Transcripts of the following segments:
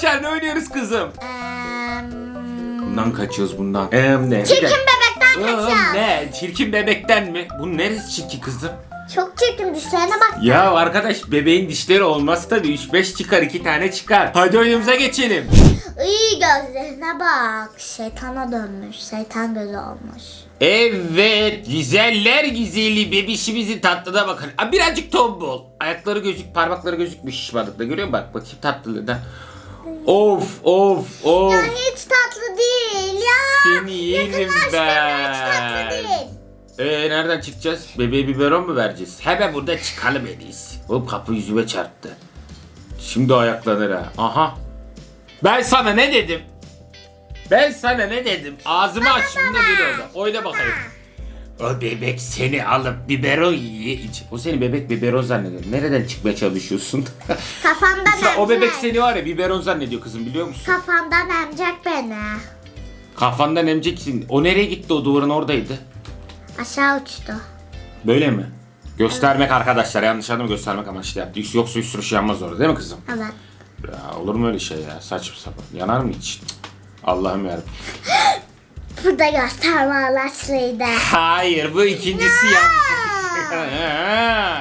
açar ne oynuyoruz kızım? Eee, Bundan kaçıyoruz bundan. Em ne? Çirkin bebekten Em, ne? Çirkin bebekten mi? Bu neresi çirkin kızım? Çok çirkin dişlerine bak. Ya arkadaş bebeğin dişleri olmaz tabii. 3-5 çıkar 2 tane çıkar. Hadi oyunumuza geçelim. İyi gözlerine bak. Şeytana dönmüş. Şeytan gözü olmuş. Evet güzeller güzeli bebişimizin tatlına bakın. Aa, birazcık tombul. Ayakları gözük parmakları gözükmüş şişmanlıkta görüyor musun? Bak bakayım tatlılığına. Of of of. Ya hiç tatlı değil ya. Seni yerim hiç tatlı ben. değil. Ee, nereden çıkacağız? Bebeğe biberon mu vereceğiz? Hemen burada çıkalım en iyisi. Hop kapı yüzüme çarptı. Şimdi ayaklanır ha. Aha. Ben sana ne dedim? Ben sana ne dedim? Ağzımı açtığımda böyle oldu. Oyna bakayım. O bebek seni alıp biberon yiye iç. O seni bebek biberon zannediyor. Nereden çıkmaya çalışıyorsun? Kafamdan Sen- o bebek emecek. seni var ya biberon zannediyor kızım biliyor musun? Kafamdan emecek beni. Kafandan emeceksin. O nereye gitti o duvarın oradaydı. Aşağı uçtu. Böyle mi? Göstermek arkadaşlar yanlış anlama göstermek amaçlı yaptı. Yoksa üst sürüş yanmaz orada değil mi kızım? Evet. Ya olur mu öyle şey ya saçma sapan. Yanar mı hiç? Cık. Allah'ım yarabbim. Burada gösterme amaçlıydı. Hayır bu ikincisi yanlış.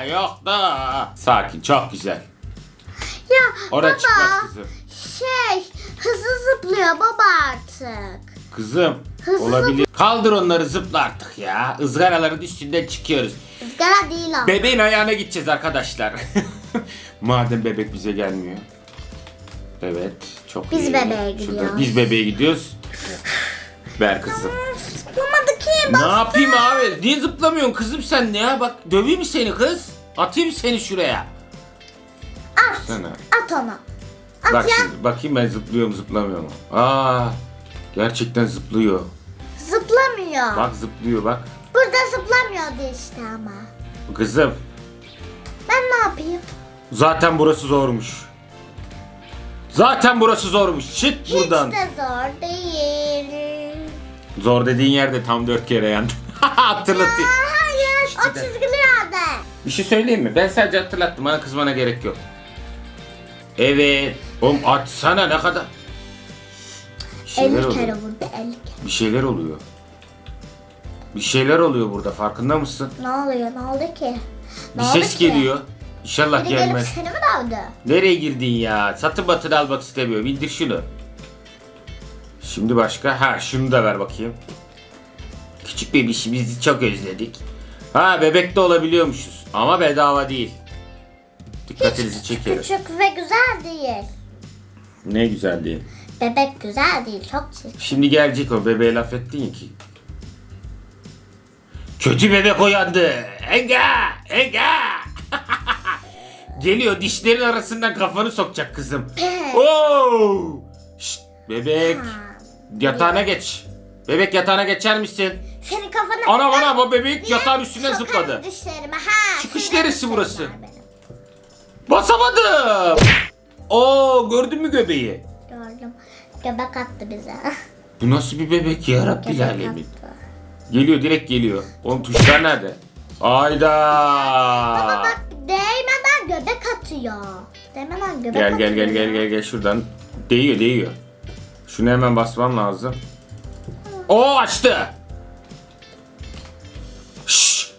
Yok da. Sakin çok güzel. Ya Oraya baba çıkmaz kızım. şey hızlı zıplıyor baba artık. Kızım Hızlı olabilir. Kaldır onları zıpla artık ya. Izgaraların üstünden çıkıyoruz. Izgara değil o. Bebeğin ayağına gideceğiz arkadaşlar. Madem bebek bize gelmiyor. Evet çok Biz iyi. bebeğe Şurada gidiyoruz. Biz bebeğe gidiyoruz. Ver kızım. Zıplamadı ki Ne bak. yapayım abi? Niye zıplamıyorsun kızım sen ne ya? Bak döveyim mi seni kız? Atayım seni şuraya. At. Sana. At onu. At Bak ya. şimdi bakayım ben zıplıyorum zıplamıyor mu? Aa gerçekten zıplıyor. Zıplamıyor. Bak zıplıyor bak. Burada zıplamıyordu işte ama. Kızım Ben ne yapayım? zaten burası zormuş. Zaten burası zormuş. Çık buradan. Hiç de zor değil. Zor dediğin yerde tam dört kere yandım. Hatırlatayım. Hayır o çizgili yerde. Bir şey söyleyeyim mi? Ben sadece hatırlattım. Bana kızmana gerek yok. Evet. Oğlum açsana ne kadar. Bir şeyler 50 oluyor. kere vurdu 50 kere. Bir şeyler oluyor. Bir şeyler oluyor burada. Farkında mısın? Ne oluyor ne oldu ki? Bir Ne oldu ses ki? geliyor. İnşallah Biri gelip gelmez. seni mi dövdü? Nereye girdin ya? Satın batını almak istemiyor. Bildir şunu. Şimdi başka. Ha şunu da ver bakayım. Küçük bebişimizi çok özledik. Ha bebek de olabiliyormuşuz. Ama bedava değil. Dikkatinizi çekerim. Küçük ve güzel değil. Ne güzel değil. Bebek güzel değil çok çirkin. Şimdi gelecek o bebeğe laf ettin ya ki. Kötü bebek uyandı. Enga! Enga! Geliyor dişlerin arasından kafanı sokacak kızım. Oo! Şşt, bebek yatağına geç. Bebek yatağına geçer misin? Senin kafanı... Ana bana bu bebek Niye yatağın sokarım zıpladı. Dişlerime ha. Çıkış senin neresi dişlerin burası? var benim. Basamadım. Oo gördün mü göbeği? Gördüm. Göbek attı bize. Bu nasıl bir bebek ya Rabbil Göbek alemin. attı. Geliyor direkt geliyor. Oğlum tuşlar nerede? Ayda. Baba bak değmeden göbek atıyor. Değmeden göbek Gel atıyor. gel gel gel gel gel şuradan. Değiyor değiyor. Şunu hemen basmam lazım. O açtı. Şşş.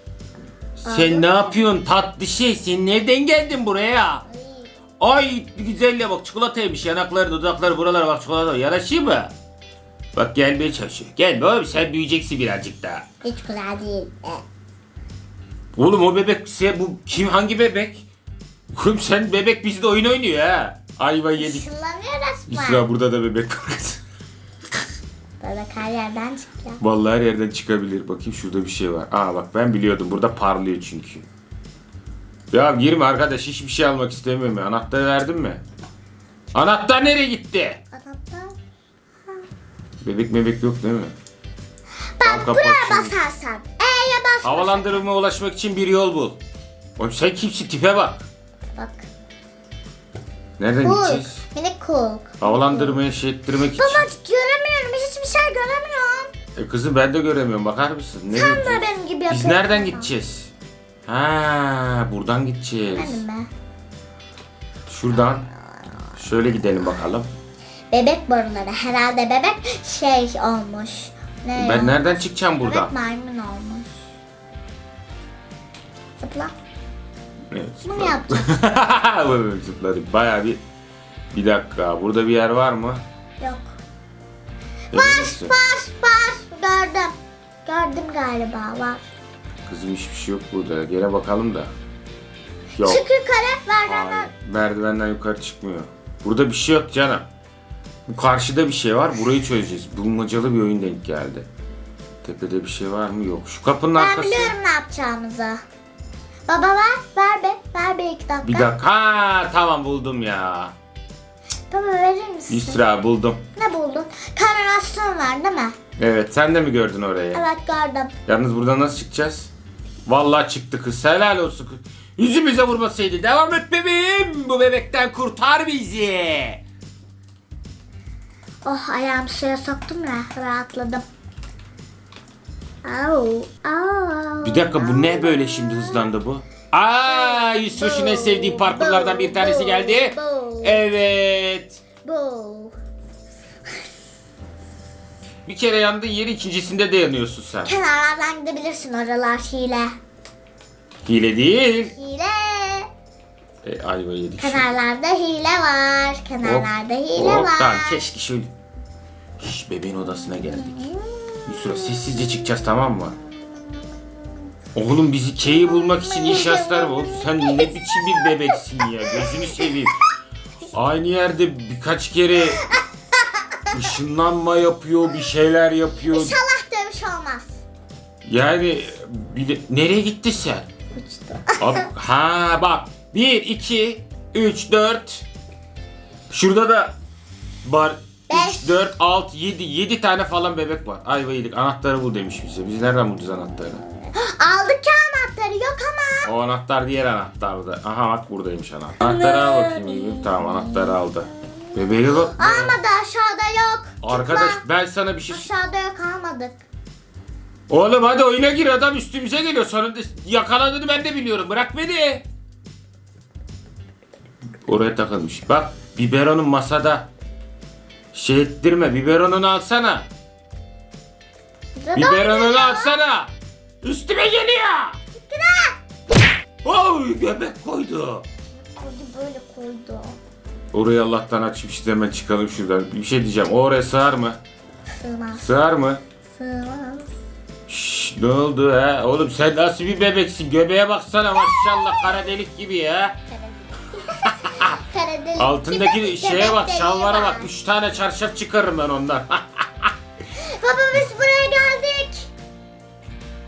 Sen ne yapıyorsun tatlı şey? Sen nereden geldin buraya? Ay, güzelle bak çikolataymış yanakları dudakları buralara bak çikolata yaraşıyor mu? Bak gelmeye çalışıyor. Gelme oğlum sen büyüyeceksin birazcık daha. Hiç güzel değil. Oğlum o bebek bu kim hangi bebek? Oğlum sen bebek bizde oyun oynuyor ha. Ayva yedik. Işınlanıyor resmen. İsra burada da bebek var. Bebek her yerden çıkıyor. Vallahi her yerden çıkabilir. Bakayım şurada bir şey var. Aa bak ben biliyordum. Burada parlıyor çünkü. Ya girme arkadaş. Hiçbir şey almak istemiyorum ya. Anahtarı verdin mi? Anahtar nereye gitti? Anahtar. Bebek mebek yok değil mi? Bak kapat buraya basarsan. E'ye bas. Havalandırmaya ulaşmak için bir yol bul. Oğlum sen kimsin? Tipe bak. Bak. Nereden Kulk. gideceğiz? Minik kulk. Havalandırmaya şey ettirmek için. Baba göremiyorum. Hiçbir şey göremiyorum. E kızım ben de göremiyorum. Bakar mısın? Nereye Sen de benim gibi Biz yapıyorsun. nereden gideceğiz? Ha, buradan gideceğiz. Benim be. Şuradan şöyle gidelim bakalım. bebek boruları. Herhalde bebek şey olmuş. Ne Ben ya? nereden çıkacağım burada? Bebek maymun olmuş. Zıpla. Evet, zıpladım. yapacağım. Böyle Zıpladık. Baya bir... Bir dakika. Burada bir yer var mı? Yok. Var misin? var var. Gördüm. Gördüm galiba var. Kızım hiçbir şey yok burada. Gene bakalım da. Yok. Çık yukarı ver Hayır. Merdivenden yukarı çıkmıyor. Burada bir şey yok canım. Bu karşıda bir şey var. Burayı çözeceğiz. Bulmacalı bir oyun denk geldi. Tepede bir şey var mı? Yok. Şu kapının Ben arkası. biliyorum ne yapacağımızı. Baba ver, ver be, ver be iki dakika. Bir dakika. Ha tamam buldum ya. Baba verir misin? İsra buldum. Ne buldun? Kanalizasyon var değil mi? Evet sen de mi gördün orayı? Evet gördüm. Yalnız buradan nasıl çıkacağız? Vallahi çıktı kız. Helal olsun kız. Yüzümüze vurmasaydı. Devam et bebeğim. Bu bebekten kurtar bizi. Oh ayağımı suya soktum ya rahatladım. Au, au. Bir dakika bu ne böyle şimdi hızlandı bu? Aa Yusuf'un en sevdiği parkurlardan bir tanesi geldi. Evet. Bu. Bir kere yandığın yeri ikincisinde de yanıyorsun sen. Kenarlardan gidebilirsin oralar hile. Hile değil. Hile. E, ayva yedik. şimdi. Kenarlarda hile var. Kenarlarda hile var. tamam keşke şöyle. Şş, bebeğin odasına geldik. Yusuf'a sessizce çıkacağız tamam mı? Oğlum bizi K'yi bulmak için mı? Oğlum sen ne biçim bir bebeksin ya gözünü seveyim. Aynı yerde birkaç kere ışınlanma yapıyor, bir şeyler yapıyor. İnşallah dövüş olmaz. Yani bir de- nereye gitti sen? Uçtu. Abi, ha bak 1, 2, 3, 4 Şurada da var Beş. 3, 4, 6, 7 7 tane falan bebek var. Ayva yedik anahtarı bul demiş bize. Biz nereden bulacağız anahtarı? Aldık ya anahtarı yok ama. O anahtar diğer anahtardı. Aha bak buradaymış anahtar. Anahtarı al bakayım. bir. Tamam anahtarı aldı. Bebeğe bak. Almadı aşağıda yok. Arkadaş Tıkla. ben sana bir şey... Aşağıda yok almadık. Oğlum hadi oyuna gir adam üstümüze geliyor. Sonunda yakaladığını ben de biliyorum. Bırak beni. Oraya takılmış. Bak biberonun masada. Şey ettirme biberonunu alsana. Biberonunu alsana. Üstüme geliyor. Oy bebek koydu. Koydu böyle koydu. Orayı Allah'tan açmışız hemen çıkalım şuradan. Bir şey diyeceğim. O oraya sığar mı? Sığmaz. Sığar mı? Sığmaz. Şşş ne oldu ha? Oğlum sen nasıl bir bebeksin? Göbeğe baksana maşallah kara delik gibi ya. Kara delik Altındaki gibi şeye bebek bak deliği şalvara var. bak. Üç tane çarşaf çıkarırım ben ondan. Baba biz buraya geldik.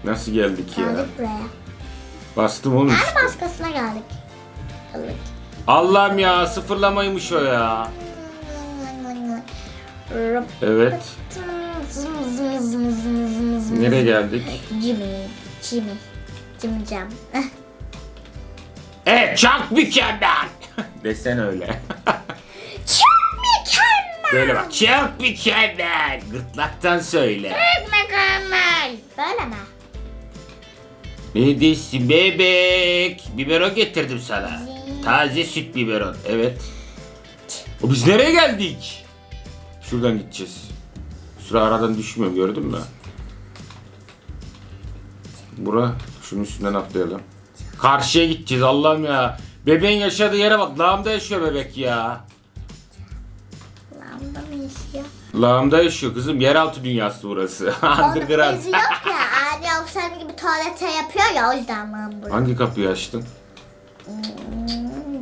nasıl geldik ya? Geldik buraya. Bastım Yani işte. başkasına geldik. Geldik. Allah'ım ya sıfırlamaymış o ya. Evet. Zım zım zım zım zım zım. Nereye geldik? Jimmy. Jimmy. Jimmy Jam. Evet çok mükemmel. Desen öyle. Çok mükemmel. Böyle bak çok mükemmel. Gırtlaktan söyle. Çok mükemmel. Böyle mi? Neredesin bebek? Biberon getirdim sana. Taze süt biberon. Evet. O biz nereye geldik? Şuradan gideceğiz. Sıra aradan düşmüyor gördün mü? Bura şunun üstünden atlayalım. Karşıya gideceğiz Allah'ım ya. Bebeğin yaşadığı yere bak. Lağımda yaşıyor bebek ya. Lamba mı yaşıyor? Lağımda yaşıyor kızım. Yeraltı dünyası burası. Onun Underground. bezi yok ya. O senin gibi tuvalete yapıyor ya o yüzden lamba. Hangi kapıyı açtın?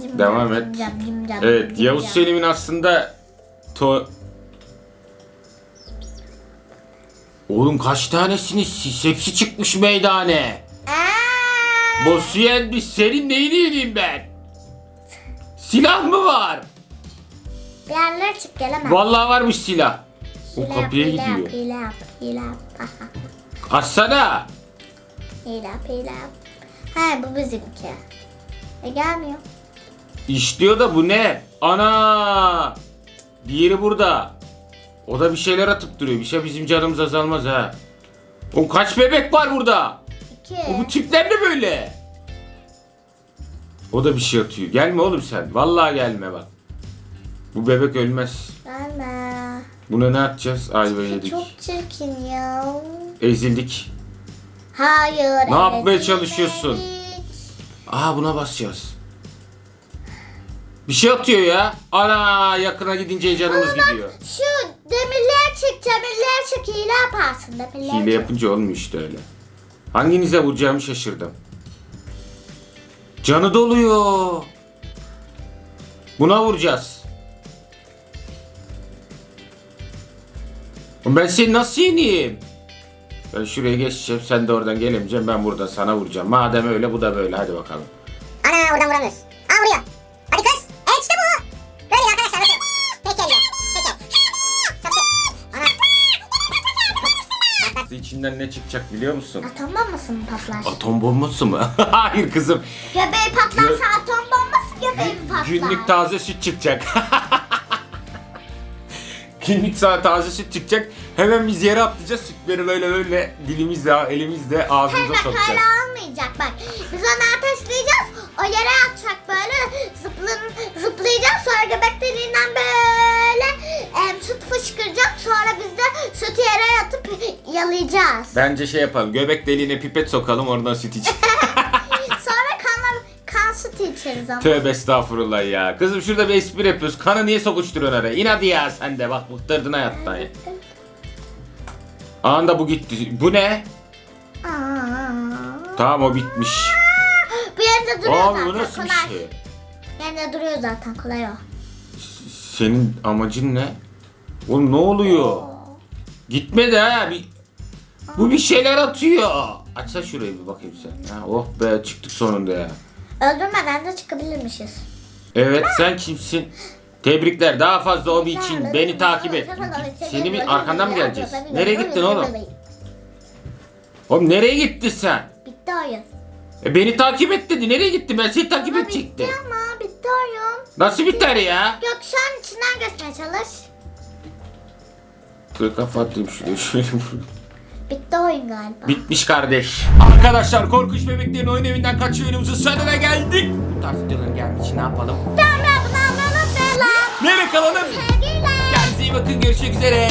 Cim Devam et. cim cim Evet cim Yavuz. Selim'in aslında to... Oğlum kaç tanesiniz siz? Hepsi çıkmış meydane. Aa, Bosiyen bir senin neyini yedeyim ben? Silah mı var? Bir çık gelemem. Vallahi varmış silah. Hile O yap, kapıya hile yap, gidiyor. Hile yap, hile yap. Aha, Açsana. hile yap, hile yap. Ha bu bizimki. E gelmiyor. İşliyor da bu ne? Ana! Diğeri burada. O da bir şeyler atıp duruyor. Bir şey bizim canımız azalmaz ha. O kaç bebek var burada? İki. O bu tipler ne böyle? O da bir şey atıyor. Gelme oğlum sen. Vallahi gelme bak. Bu bebek ölmez. Verme. Buna ne atacağız? Ayva yedik. Çok çirkin ya. Ezildik. Hayır. Ne yapmaya çalışıyorsun? Aa buna basacağız. Bir şey atıyor ya. Ana yakına gidince canımız gidiyor. Şu demirler çık, demirler çık. Hile yaparsın demirler Hile çık. yapınca olmuyor işte öyle. Hanginize vuracağımı şaşırdım. Canı doluyor. Buna vuracağız. Ben seni nasıl yeneyim? Ben şuraya geçeceğim, sen de oradan gelemeyeceksin, ben burada sana vuracağım. Madem öyle, bu da böyle, hadi bakalım. Ana oradan vuramıyoruz. Aa vuruyor. İçinden ne çıkacak biliyor musun? Atom bombası mı patlar? Atom bombası mı? Hayır kızım. Göbeği patlarsa atom bombası göbeği mi patlar? Günlük taze süt çıkacak. Günlük sa- taze süt çıkacak. Hemen biz yere atlayacağız. Sütleri böyle böyle dilimizle, elimizle ağzımıza Bak sokacağız. öyle olmayacak bak. Biz onu ateşleyeceğiz. O yere atacak böyle zıplın, zıplayacağız. Sonra göbek deliğinden böyle em, süt fışkıracak. Sonra biz de sütü yere yatıp yalayacağız. Bence şey yapalım. Göbek deliğine pipet sokalım oradan süt iç. Sonra kan, kan sütü içeriz ama. Tövbe estağfurullah ya. Kızım şurada bir espri yapıyoruz. Kanı niye sokuşturuyorsun araya? İn hadi ya sen de. Bak bıktırdın hayattan ya. Anında bu gitti. Bu ne? Aa. Tamam o bitmiş. Bu yerinde duruyor Abi zaten bu nasıl bir kolay. şey? Yerinde duruyor zaten kolay o. Senin amacın ne? Oğlum ne oluyor? Gitmedi ha. Bir... Bu bir şeyler atıyor. Açsa şurayı bir bakayım sen. Ha, oh be çıktık sonunda ya. Öldürmeden de çıkabilirmişiz. Evet sen kimsin? Tebrikler daha fazla hobi için beni takip et. Seni bir arkandan mı geleceğiz? Nereye gittin oğlum? Oğlum nereye gittin sen? Bitti oyun. E, beni takip et dedi. Nereye gitti? Ben seni takip edecektim. bitti ama oyun. Nasıl biter ya? Gökşen içinden geçmeye çalış. Dur kafa atayım şuraya şöyle. Bitti oyun galiba. Bitmiş kardeş. Arkadaşlar korkunç bebeklerin oyun evinden kaçış oyunumuzun sonuna geldik. Bu tarz videoların için ne yapalım? Tamam ben bunu anladım. Nereye kalalım? Sevgiler. Kendinize iyi bakın görüşmek üzere.